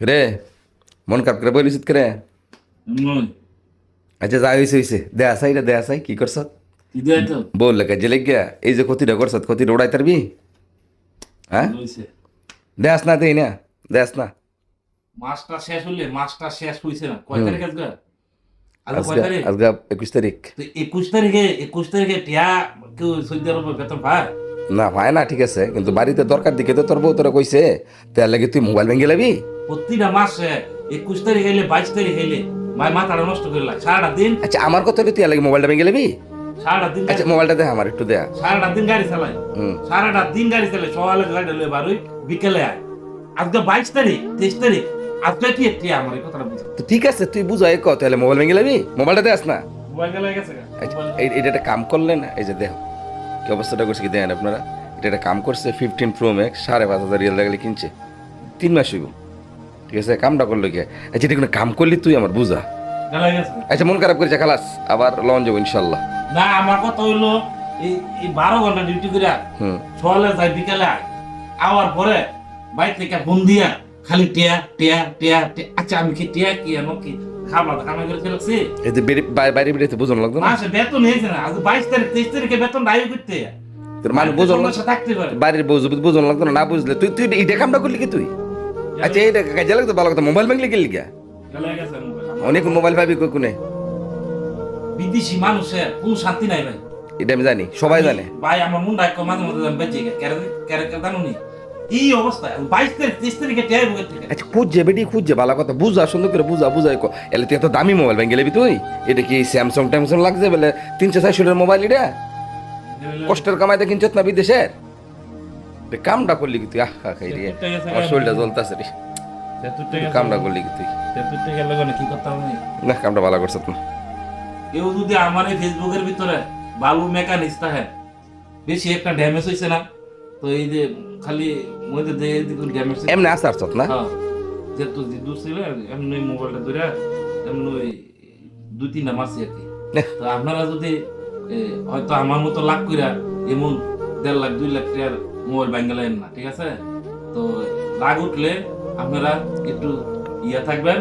রে মন খারাপ করে বলিস করে? আচ্ছা যা হয়েছে হয়েছে দেয়া চাই রে দেয়া চাই কি করছ? বল লেখা যে লেগিয়া এই যে ক্ষতিটা করছ ক্ষতিটা উড়াই তারবি? হ্যাঁ? হইছে। দেয়াস না দেই না দেয়াস না। মাসটা শেষ হইলে মাসটা শেষ হইছে না। কয় তারিখ আজকে আজকে একুশ তারিখ। একুশ তারিখে একুশ তারিখে টিয়া কেউ সৌদি আরবে বেতন পায়? না হয় না ঠিক আছে কিন্তু বাড়িতে দরকার দিকে তো তোর বউ তোরা কইছে তার লাগে তুই মোবাইল ভেঙে লাবি? প্রতিটা মাসে একুশ তারিখ হইলে বাইশ তারিখ হইলে ভাই মাথাটা নষ্ট করে লাগে। সারাটা দিন আচ্ছা আমার কথা তুই লাগে মোবাইলটা ভেঙে লাবি? সারাটা দিন আচ্ছা মোবাইলটা দে আমার একটু দেয়া সারাটা দিন গাড়ি চালাই। সারাটা দিন গাড়ি চালাই সকালে গাড়ি লয়ে বারোই বিকেলে আয়। আজকে বাইশ তারিখ তেইশ তারিখ আজকে কি টিয়া আমার এই কথাটা বুঝো। ঠিক আছে তুই বুঝাই কত তাহলে মোবাইল ভেঙে লাবি? মোবাইলটা দেয়াস না। মোবাইল গেলে গেছে। আচ্ছা, এটা একটা কাম করলেন এই যে দেখো। কি অবস্থাটা করছে কি দেখেন আপনারা? এটা একটা কাম করছে ফিফটিন প্রো ম্যাক্স সাড়ে পাঁচ হাজার রিয়াল লাগালে কিনছে। তিন মাস হইব। ঠিক আছে কামটা করল কি? আচ্ছা এটা কোনো কাম করলি তুই আমার বুঝা। আচ্ছা মন খারাপ করেছে খালাস আবার লন যাব ইনশাল্লাহ না আমার কথা হইল এই বারো ঘণ্টা ডিউটি করে হুম। সকালে যাই বিকালে আওয়ার পরে বাইর থেকে ফোন দিয়া খালি টিয়া টিয়া টিয়া টিয়া। আচ্ছা আমি কি টিয়া কি এমন কি? খাবার খানা করে ফেলছি। এই যে বাইরে বেরিয়ে বুঝন লাগতো না? মাসে বেতন হয়েছে না আজ বাইশ তারিখ তেইশ তারিখে বেতন নাই করতে। তোর বুঝন লাগতো সমস্যা থাকতে পারে। বাড়ির বউ যদি বুঝন লাগতো না না বুঝলে তুই তুই এটা কামটা করলি কি তুই? আচ্ছা এইটা কাজে লাগতো ভালো কথা মোবাইল ভেঙলি গেলি। অনেক মোবাইল পাবি কই কোনে? বিদেশি মানুষের কোনো শান্তি নাই ভাই। এটা আমি জানি সবাই জানে। ভাই আমার মুন্ডা মাঝে মাঝে বেঁচে গে ক্যারে ক্যারে জানো নি? এই অবস্থা বাইশ তারিখ তেইশ তারিখে টিয়াই বুকের থেকে। আচ্ছা খুঁজছে বেটি খুঁজছে ভালো কথা বুঝা সুন্দর করে বুঝা বুঝাই কো। এলে তুই এত দামি মোবাইল ভেঙে গেলি তুই? এটা কি স্যামসাং ট্যামসাং লাগছে বলে তিনশো মোবাইল এটা? কষ্টের কামাইতে কিনছত না বিদেশের? কামটা করলি কি তুই? আহ খাই রে আমার শরীরটা জ্বলতেছে রে। কামটা করলি কি তুই? কি করতাম আমি? না কামটা ভালো করছত না। কেউ যদি আমার ফেসবুকের ভিতরে বালু থাকে বেশি একটা ড্যামেজ হয়েছে না? তো এই যে খালি যে ড্যামেজ এমনি আসার চত না? হ্যাঁ। ছিল এমনি মোবাইলটা ধরে এমনি ওই দুই তিনটা মাসি আর। তো আপনারা যদি হয়তো আমার মতো লাখ কইরা এমন দেড় লাখ দুই লাখ টাকার মোবাইল ব্যাঙ্গালেন না ঠিক আছে? তো রাগ উঠলে আপনারা একটু ইয়া থাকবেন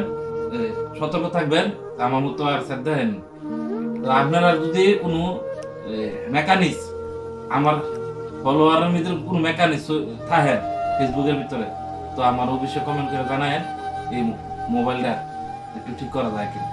সতর্ক থাকবেন আমার মতো আর দেখেন। তো আপনারা যদি কোনো মেকানিক্স আমার ফলোয়ারের ভিতরে কোনো মেকানিক্স থাকেন ফেসবুকের ভিতরে। তো আমার অফিসে কমেন্ট করে জানায় এই মোবাইলটা একটু ঠিক করা যায় কিনা।